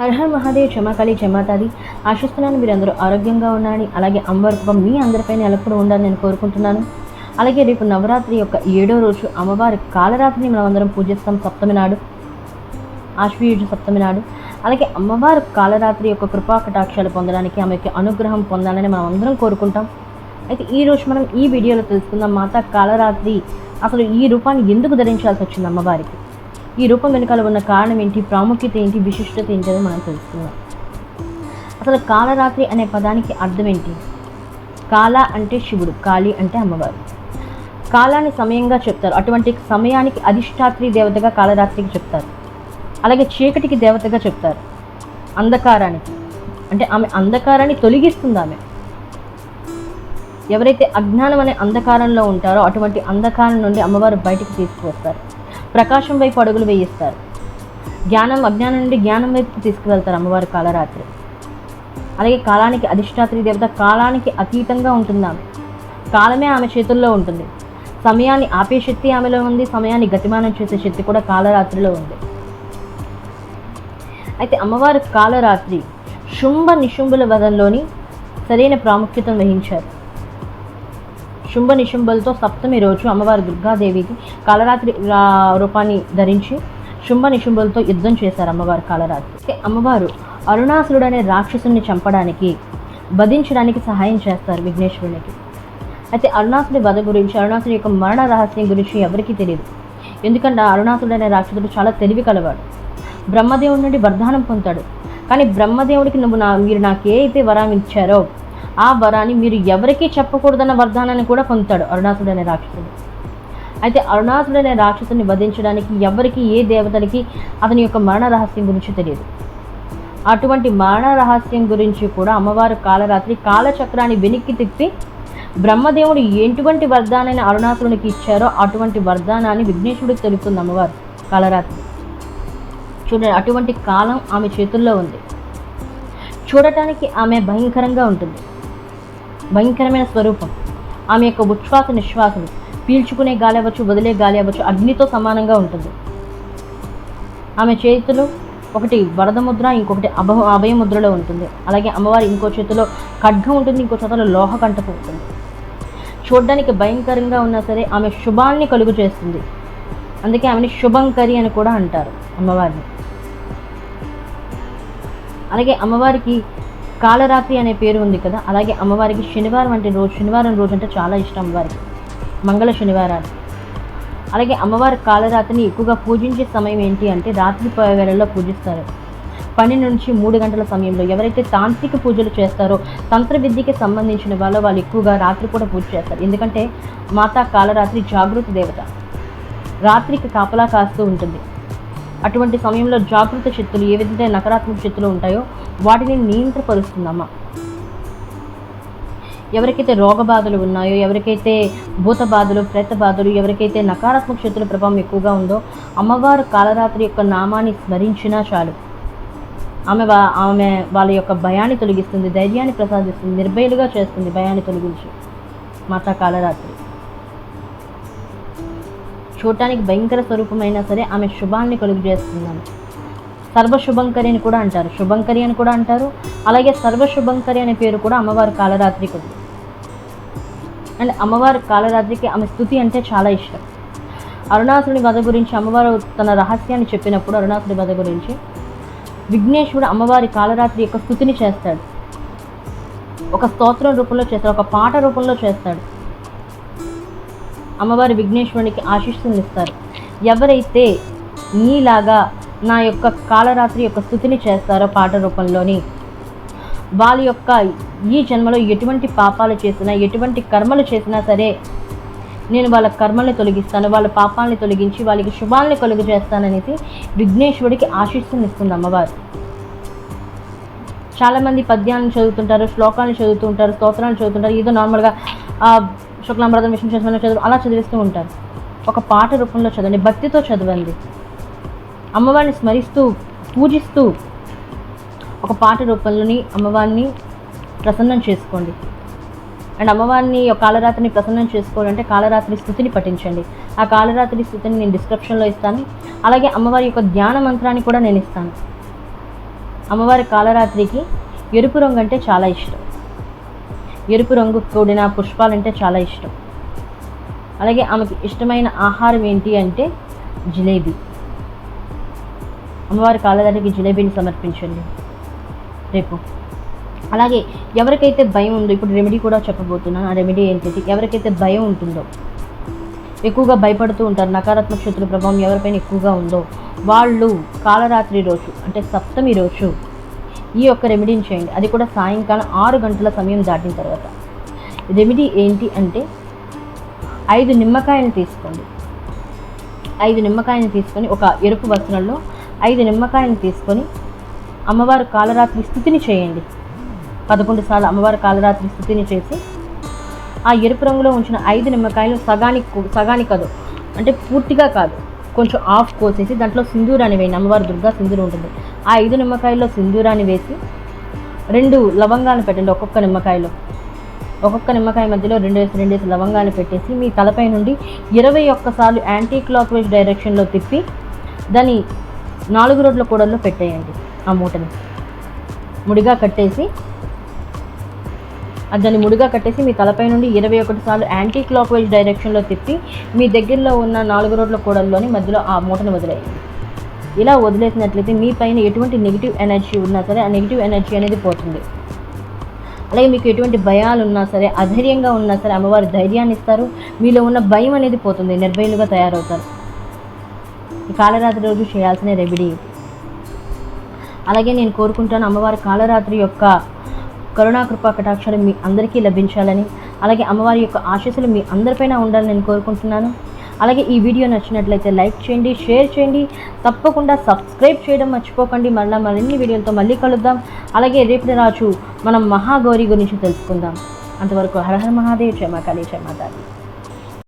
Her her Mahadev క్షమాకాళి క్షమాతాది. ఆశిస్తున్నాను మీరందరూ ఆరోగ్యంగా ఉన్నారని అలాగే అమ్మవారి కృప మీ అందరిపైన ఎల్లప్పుడూ ఉండాలని నేను కోరుకుంటున్నాను. అలాగే రేపు నవరాత్రి యొక్క ఏడో రోజు అమ్మవారి కాలరాత్రిని మనం అందరం పూజిస్తాం సప్తమి నాడు. ఆశ్వయుజ సప్తమి నాడు. అలాగే అమ్మవారి కాలరాత్రి యొక్క కృపా కటాక్షాలు పొందడానికి ఆమె యొక్క అనుగ్రహం పొందాలని మనం అందరం కోరుకుంటాం. అయితే ఈ రోజు మనం ఈ వీడియోలో తెలుసుకుందాం మాత కాలరాత్రి అసలు ఈ రూపాన్ని ఎందుకు ధరించాల్సి వచ్చింది అమ్మవారికి? ఈ రూపం వెనుకాల ఉన్న కారణం ఏంటి? ప్రాముఖ్యత ఏంటి? విశిష్టత ఏంటి? అని మనం తెలుసుకుందాం. అసలు కాలరాత్రి అనే పదానికి అర్థం ఏంటి? కాల అంటే శివుడు కాళి అంటే అమ్మవారు. కాలాన్ని సమయంగా చెప్తారు. అటువంటి సమయానికి అధిష్టాత్రి దేవతగా కాలరాత్రికి చెప్తారు. అలాగే చీకటికి దేవతగా చెప్తారు. అంధకారానికి. అంటే ఆమె అంధకారాన్ని తొలగిస్తుంది ఆమె. ఎవరైతే అజ్ఞానం అనే అంధకారంలో ఉంటారో అటువంటి అంధకారం నుండి అమ్మవారు బయటికి తీసుకువస్తారు. ప్రకాశం వైపు అడుగులు వేయిస్తారు. జ్ఞానం అజ్ఞానం నుండి జ్ఞానం వైపుకి తీసుకువెళ్తారు అమ్మవారు కాలరాత్రి. అలాగే కాలానికి అధిష్టాత్రి దేవత కాలానికి అతీతంగా ఉంటుంది ఆమె. కాలమే ఆమె చేతుల్లో ఉంటుంది. సమయాన్ని ఆపే శక్తి ఆమెలో ఉంది సమయాన్ని గతిమానం చేసే శక్తి కూడా కాలరాత్రిలో ఉంది. అయితే అమ్మవారు కాలరాత్రి శుంభ నిశుంభుల వదంలోని సరైన ప్రాముఖ్యతను వహించారు. శుంభ నిశుంభలతో సప్తమి రోజు అమ్మవారు దుర్గాదేవికి కాలరాత్రి రూపాన్ని ధరించి శుంభ నిశుంభలతో యుద్ధం చేశారు అమ్మవారు కాలరాత్రి. అయితే అమ్మవారు అరుణాసురుడు అనే రాక్షసుని చంపడానికి వధించడానికి సహాయం చేస్తారు విఘ్నేశ్వరునికి. అయితే అరుణాసుడి వధ గురించి అరుణాసుడి యొక్క మరణ రహస్యం గురించి ఎవరికీ తెలియదు ఎందుకంటే అరుణాసుడు అనే రాక్షసుడు చాలా తెలివి కలవాడు. బ్రహ్మదేవుడి నుండి వరదానం పొందాడు కానీ బ్రహ్మదేవుడికి నువ్వు నా మీరు నాకు ఏ అయితే వరం ఇచ్చారో ఆ వరాన్ని మీరు ఎవరికీ చెప్పకూడదన్న వరదానాన్ని కూడా పొందుతాడు అరుణాసుడు అనే రాక్షసుడు. అయితే అరుణాసుడు అనే రాక్షసుని వధించడానికి ఎవరికి ఏ దేవతలకి అతని యొక్క మరణ రహస్యం గురించి తెలియదు. అటువంటి మరణ రహస్యం గురించి కూడా అమ్మవారు కాలరాత్రి కాలచక్రాన్ని వెనక్కి తిప్పి బ్రహ్మదేవుడు ఎటువంటి వరదానాన్ని అరుణాసురునికి ఇచ్చారో అటువంటి వరదానాన్ని విఘ్నేశ్వరుడికి తెలుపుతుంది అమ్మవారు కాలరాత్రి. చూడండి అటువంటి కాలం ఆమె చేతుల్లో ఉంది. చూడటానికి ఆమె భయంకరంగా ఉంటుంది. భయంకరమైన స్వరూపం. ఆమె యొక్క ఉచ్ఛ్వాస నిశ్వాసలు పీల్చుకునే గాలి అవ్వచ్చు వదిలే గాలి అవ్వచ్చు అగ్నితో సమానంగా ఉంటుంది. ఆమె చేతులు ఒకటి వరద ముద్ర ఇంకొకటి అభ అభయ ముద్రలో ఉంటుంది. అలాగే అమ్మవారి ఇంకో చేతిలో ఖడ్గం ఉంటుంది ఇంకో చేతిలో లోహ కంటపు ఉంటుంది. చూడడానికి భయంకరంగా ఉన్నా సరే ఆమె శుభాన్ని కలుగు చేస్తుంది. అందుకే ఆమెని శుభంకరి అని కూడా అంటారు అమ్మవారిని. అలాగే అమ్మవారికి కాలరాత్రి అనే పేరు ఉంది కదా అలాగే అమ్మవారికి శనివారం అంటే రోజు శనివారం రోజు అంటే చాలా ఇష్టం అమ్మవారికి. మంగళ శనివారాలు. అలాగే అమ్మవారి కాలరాత్రిని ఎక్కువగా పూజించే సమయం ఏంటి అంటే రాత్రి వేళల్లో పూజిస్తారు. పన్నెండు నుంచి మూడు గంటల సమయంలో ఎవరైతే తాంత్రిక పూజలు చేస్తారో తంత్ర విద్యకి సంబంధించిన వాళ్ళు వాళ్ళు ఎక్కువగా రాత్రి కూడా పూజ చేస్తారు. ఎందుకంటే మాతా కాలరాత్రి జాగృతి దేవత. రాత్రికి కాపలా కాస్తూ ఉంటుంది. అటువంటి సమయంలో జాగృత శక్తులు ఏ విధంగా నకారాత్మక శక్తులు ఉంటాయో వాటిని నియంత్రపరుస్తుందమ్మ. ఎవరికైతే రోగ బాధలు ఉన్నాయో ఎవరికైతే భూత బాధలు ప్రేత బాధలు ఎవరికైతే నకారాత్మక శక్తుల ప్రభావం ఎక్కువగా ఉందో అమ్మవారు కాలరాత్రి యొక్క నామాన్ని స్మరించినా చాలు. ఆమె వా- ఆమె వాళ్ళ యొక్క భయాన్ని తొలగిస్తుంది ధైర్యాన్ని ప్రసాదిస్తుంది నిర్భయులుగా చేస్తుంది భయాన్ని తొలగించి మాతా కాలరాత్రి. చూడటానికి భయంకర స్వరూపమైనా సరే ఆమె శుభాన్ని కలుగు చేస్తున్నాను సర్వశుభంకరి అని కూడా అంటారు. శుభంకరి అని కూడా అంటారు. అలాగే సర్వశుభంకరి అనే పేరు కూడా అమ్మవారి కాలరాత్రికి ఉంది అండ్ అమ్మవారి కాలరాత్రికి ఆమె స్థుతి అంటే చాలా ఇష్టం. అరుణాసుని వధ గురించి అమ్మవారు తన రహస్యాన్ని చెప్పినప్పుడు అరుణాసుని వధ గురించి విఘ్నేశ్వరుడు అమ్మవారి కాలరాత్రి యొక్క స్థుతిని చేస్తాడు. ఒక స్తోత్రం రూపంలో చేస్తాడు. ఒక పాట రూపంలో చేస్తాడు. అమ్మవారి విఘ్నేశ్వరునికి ఆశీస్సులు ఇస్తారు. ఎవరైతే నీలాగా నా యొక్క కాలరాత్రి యొక్క స్థుతిని చేస్తారో పాట రూపంలోని వాళ్ళ యొక్క ఈ జన్మలో ఎటువంటి పాపాలు చేసినా ఎటువంటి కర్మలు చేసినా సరే నేను వాళ్ళ కర్మల్ని తొలగిస్తాను వాళ్ళ పాపాలని తొలగించి వాళ్ళకి శుభాలని కలుగు చేస్తాననేసి విఘ్నేశ్వరుడికి ఆశీస్సులు ఇస్తుంది అమ్మవారు. చాలామంది పద్యాలను చదువుతుంటారు శ్లోకాలను చదువుతుంటారు స్తోత్రాలు చదువుతుంటారు ఏదో నార్మల్గా విష్ణు చేసిన చదువు అలా చదివిస్తూ ఉంటారు. ఒక పాట రూపంలో చదవండి భక్తితో చదవండి. అమ్మవారిని స్మరిస్తూ పూజిస్తూ ఒక పాట రూపంలోని అమ్మవారిని ప్రసన్నం చేసుకోండి. అండ్ అమ్మవారిని ఒక కాలరాత్రిని ప్రసన్నం చేసుకోవాలంటే కాలరాత్రి స్థుతిని పఠించండి. ఆ కాలరాత్రి స్థుతిని నేను డిస్క్రిప్షన్లో ఇస్తాను. అలాగే అమ్మవారి యొక్క ధ్యాన మంత్రాన్ని కూడా నేను ఇస్తాను. అమ్మవారి కాలరాత్రికి ఎరుపు రంగు అంటే చాలా ఇష్టం. ఎరుపు రంగు కూడిన పుష్పాలంటే చాలా ఇష్టం. అలాగే ఆమెకి ఇష్టమైన ఆహారం ఏంటి అంటే జిలేబీ. అమ్మవారి కాలదానికి జిలేబీని సమర్పించండి. రేపు. అలాగే ఎవరికైతే భయం ఉందో ఇప్పుడు రెమెడీ కూడా చెప్పబోతున్నాను. ఆ రెమెడీ ఏంటంటే ఎవరికైతే భయం ఉంటుందో ఎక్కువగా భయపడుతూ ఉంటారు నకారాత్మక శత్రు ప్రభావం ఎవరిపైన ఎక్కువగా ఉందో వాళ్ళు కాలరాత్రి రోజు అంటే సప్తమి రోజు ఈ యొక్క రెమెడీని చేయండి. అది కూడా సాయంకాలం ఆరు గంటల సమయం దాటిన తర్వాత. రెమెడీ ఏంటి అంటే ఐదు నిమ్మకాయలు తీసుకోండి. ఐదు నిమ్మకాయలు తీసుకొని ఒక ఎరుపు వస్త్రంలో ఐదు నిమ్మకాయలు తీసుకొని అమ్మవారు కాలరాత్రి స్థుతిని చేయండి. పదకొండు సార్లు అమ్మవారి కాలరాత్రి స్థుతిని చేసి ఆ ఎరుపు రంగులో ఉంచిన ఐదు నిమ్మకాయలు సగానికి సగానికి కాదు అంటే పూర్తిగా కాదు. కొంచెం ఆఫ్ కోసేసి దాంట్లో సింధూరాన్ని వేయండి. అమ్మవారి దుర్గా సింధూరం ఉంటుంది. ఆ ఐదు నిమ్మకాయల్లో సింధూరాన్ని వేసి రెండు లవంగాలు పెట్టండి ఒక్కొక్క నిమ్మకాయలో. ఒక్కొక్క నిమ్మకాయ మధ్యలో రెండు వేసి రెండు వేసి లవంగాలు పెట్టేసి మీ తలపై నుండి ఇరవై ఒక్కసార్లు యాంటీ క్లాక్ వైజ్ డైరెక్షన్లో తిప్పి దాన్ని నాలుగు రోడ్ల కూడల్లో పెట్టేయండి ఆ మూటని. ముడిగా కట్టేసి దాన్ని ముడిగా కట్టేసి మీ తలపై నుండి ఇరవై ఒకటి సార్లు యాంటీ క్లాక్ వైజ్ డైరెక్షన్లో తిప్పి మీ దగ్గరలో ఉన్న నాలుగు రోడ్ల కూడల్లోని మధ్యలో ఆ మూటను వదిలేయండి. ఇలా వదిలేసినట్లయితే మీ పైన ఎటువంటి నెగిటివ్ ఎనర్జీ ఉన్నా సరే ఆ నెగిటివ్ ఎనర్జీ అనేది పోతుంది. అలాగే మీకు ఎటువంటి భయాలు ఉన్నా సరే అధైర్యంగా ఉన్నా సరే అమ్మవారు ధైర్యాన్ని ఇస్తారు. మీలో ఉన్న భయం అనేది పోతుంది. నిర్భయులుగా తయారవుతారు. కాలరాత్రి రోజు చేయాల్సిన రెమెడీ అలాగే నేను కోరుకుంటాను అమ్మవారి కాలరాత్రి యొక్క కరుణాకృప కటాక్షాలు మీ అందరికీ లభించాలని అలాగే అమ్మవారి యొక్క ఆశీస్సులు మీ అందరిపైన ఉండాలని నేను కోరుకుంటున్నాను. అలాగే ఈ వీడియో నచ్చినట్లయితే లైక్ చేయండి షేర్ చేయండి తప్పకుండా సబ్స్క్రైబ్ చేయడం మర్చిపోకండి. మళ్ళీ మరిన్ని వీడియోలతో మళ్ళీ కలుద్దాం. అలాగే రేపటి రాజు మనం మహాగౌరి గురించి తెలుసుకుందాం. అంతవరకు హరహర మహాదేవ్ జయ మా